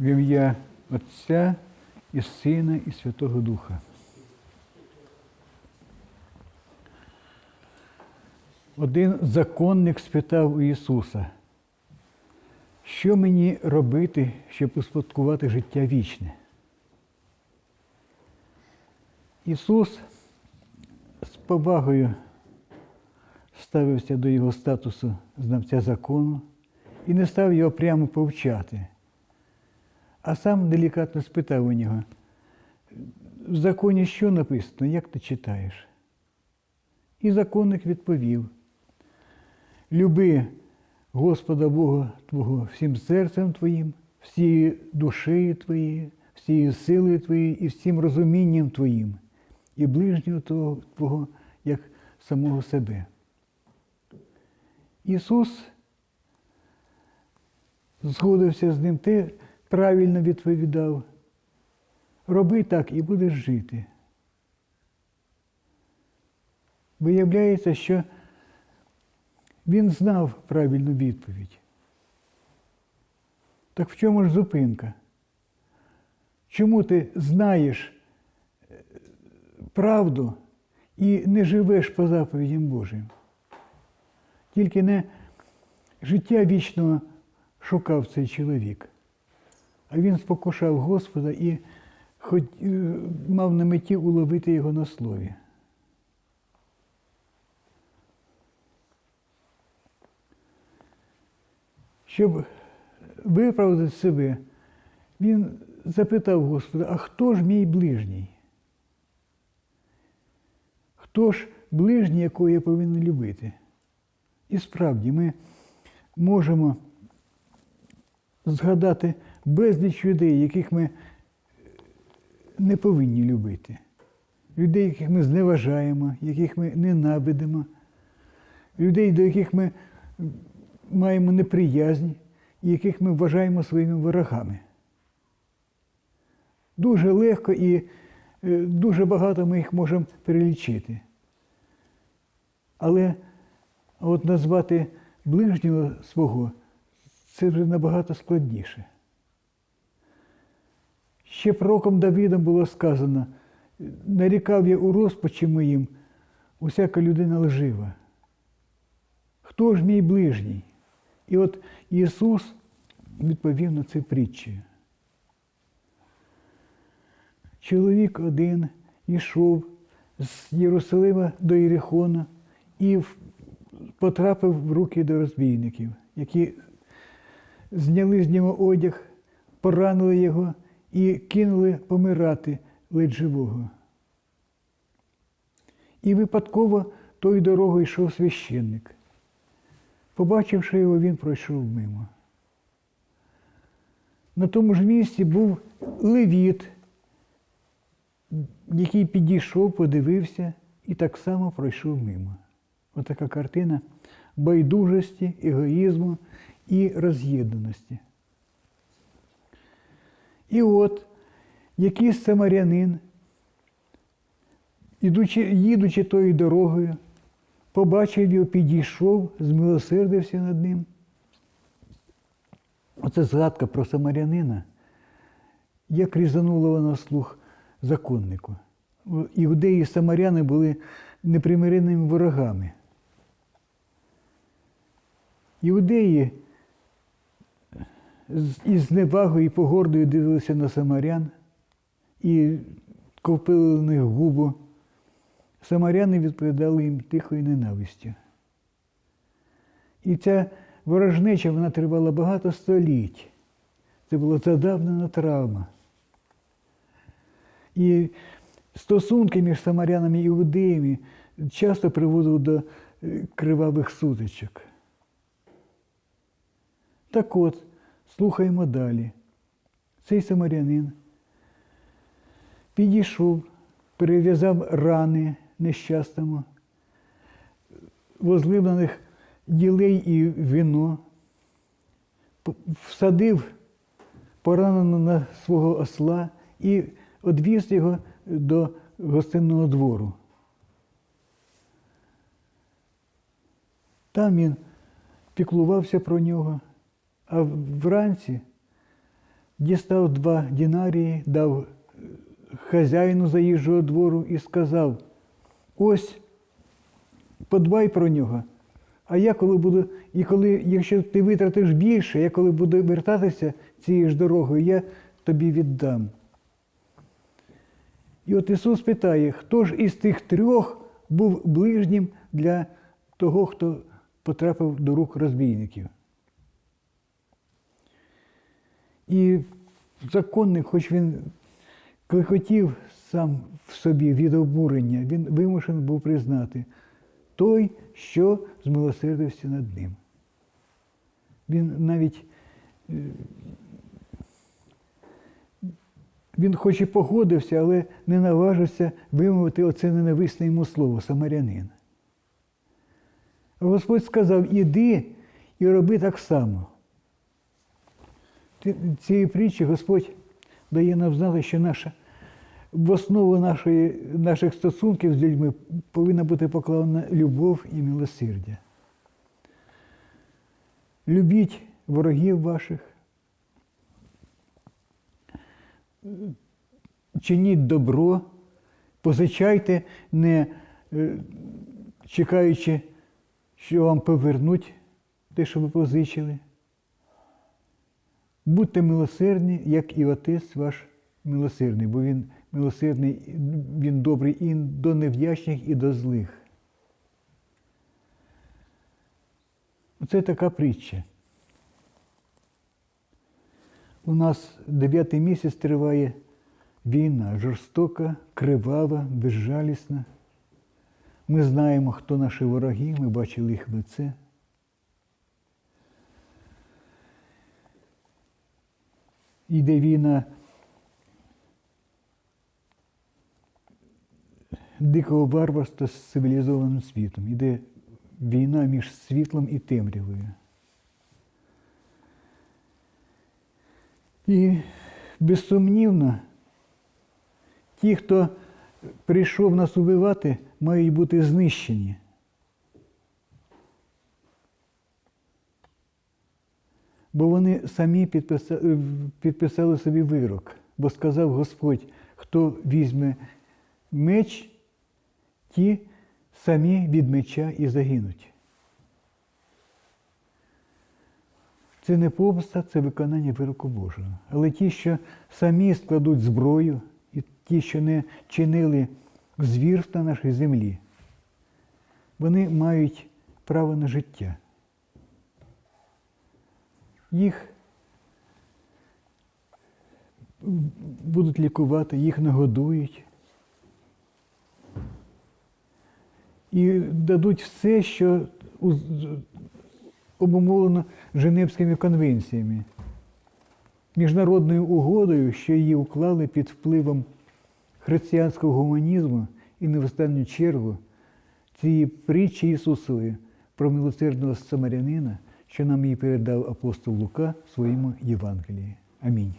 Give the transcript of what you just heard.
В ім'я Отця і Сина, і Святого Духа. Один законник спитав у Ісуса, що мені робити, щоб успадкувати життя вічне? Ісус з повагою ставився до його статусу знавця закону і не став його прямо повчати, а сам делікатно спитав у нього, в законі що написано, як ти читаєш? І законник відповів: Люби Господа Бога Твого всім серцем Твоїм, всією душею Твоєю, всією силою Твоєю і всім розумінням Твоїм, і ближнього Твого, як самого себе. Ісус згодився з ним, ти правильно відповідав. Роби так і будеш жити. Виявляється, що він знав правильну відповідь. Так в чому ж зупинка? Чому ти знаєш е, правду і не живеш по заповідям Божим? Тільки не життя вічного шукав цей чоловік, а він спокушав Господа і хоч, е, мав на меті уловити його на слові. Щоб виправдати себе, він запитав Господа, а хто ж мій ближній? Хто ж ближній, якого я повинен любити? І справді ми можемо згадати безліч людей, яких ми не повинні любити. Людей, яких ми зневажаємо, яких ми ненавидимо, людей, до яких ми маємо неприязнь, яких ми вважаємо своїми ворогами. Дуже легко і е, дуже багато ми їх можемо перелічити. Але от назвати ближнього свого це вже набагато складніше. Ще пророком Давідом було сказано, нарікав я у розпачі моїм усяка людина лжива. Хто ж мій ближній? І от Ісус відповів на це притчі. Чоловік один йшов з Єрусалима до Єрихона і потрапив в руки до розбійників, які зняли з нього одяг, поранили його і кинули помирати ледь живого. І випадково тою дорогою йшов священник. Побачивши його, він пройшов мимо. На тому ж місці був левіт, який підійшов, подивився і так само пройшов мимо. Отака картина байдужості, егоїзму і роз'єднаності. І от якийсь самарянин, ідучи, їдучи тою дорогою, побачив його, підійшов, змилосердився над ним. Оце згадка про самарянина, як різанула вона слух законнику. Іудеї і самаряни були непримиреними ворогами. Іудеї із зневагою і погордою дивилися на самарян і ковпили на них губу. Самаряни відповідали їм тихою ненавистю. І ця ворожнеча вона тривала багато століть. Це була задавнена травма. І стосунки між самарянами і іудеями часто приводили до е, кривавих сутичок. Так от, слухаємо далі. Цей самарянин підійшов, перев'язав рани нещасному, возлив на них ділей і вино, всадив пораненого на свого осла і одвіз його до гостинного двору. Там він піклувався про нього, а вранці дістав два дінарії, дав е, хазяїну заїжджого двору і сказав: ось, подбай про нього. А я коли буду, і коли, якщо ти витратиш більше, я коли буду вертатися цією ж дорогою, я тобі віддам. І от Ісус питає, хто ж із тих трьох був ближнім для того, хто потрапив до рук розбійників. І законник, хоч він кликотів сам в собі від обурення, він вимушений був признати той, що змилосердився над ним. Він навіть е, він хоч і погодився, але не наважився вимовити оце ненависне йому слово самарянин. Господь сказав: іди і роби так само. Ці- Цієї притчі Господь дає нам знати, що наша, в основу нашої, наших стосунків з людьми повинна бути покладена любов і милосердя. Любіть ворогів ваших, чиніть добро, позичайте, не е, чекаючи, що вам повернуть те, що ви позичили. Будьте милосердні, як і отець ваш милосердний, бо він милосердний, він добрий і до невдячних, і до злих. Оце така притча. У нас дев'ятий місяць триває війна, жорстока, кривава, безжалісна. Ми знаємо, хто наші вороги, ми бачили їх в лице. Йде війна дикого варварства з цивілізованим світом. Йде війна між світлом і темрявою. І безсумнівно, ті, хто прийшов нас убивати, мають бути знищені. Бо вони самі підписали, підписали собі вирок, бо сказав Господь, хто візьме меч, ті самі від меча і загинуть. Це не помста, це виконання вироку Божого. Але ті, що самі складуть зброю, і ті, що не чинили звірств на нашій землі, вони мають право на життя. Їх будуть лікувати, їх нагодують. І дадуть все, що обумовлено Женевськими конвенціями, міжнародною угодою, що її уклали під впливом християнського гуманізму і не в останню чергу цієї притчі Ісусової про милосердного самарянина, що нам її передав апостол Лука в своєму Євангелії. Амінь.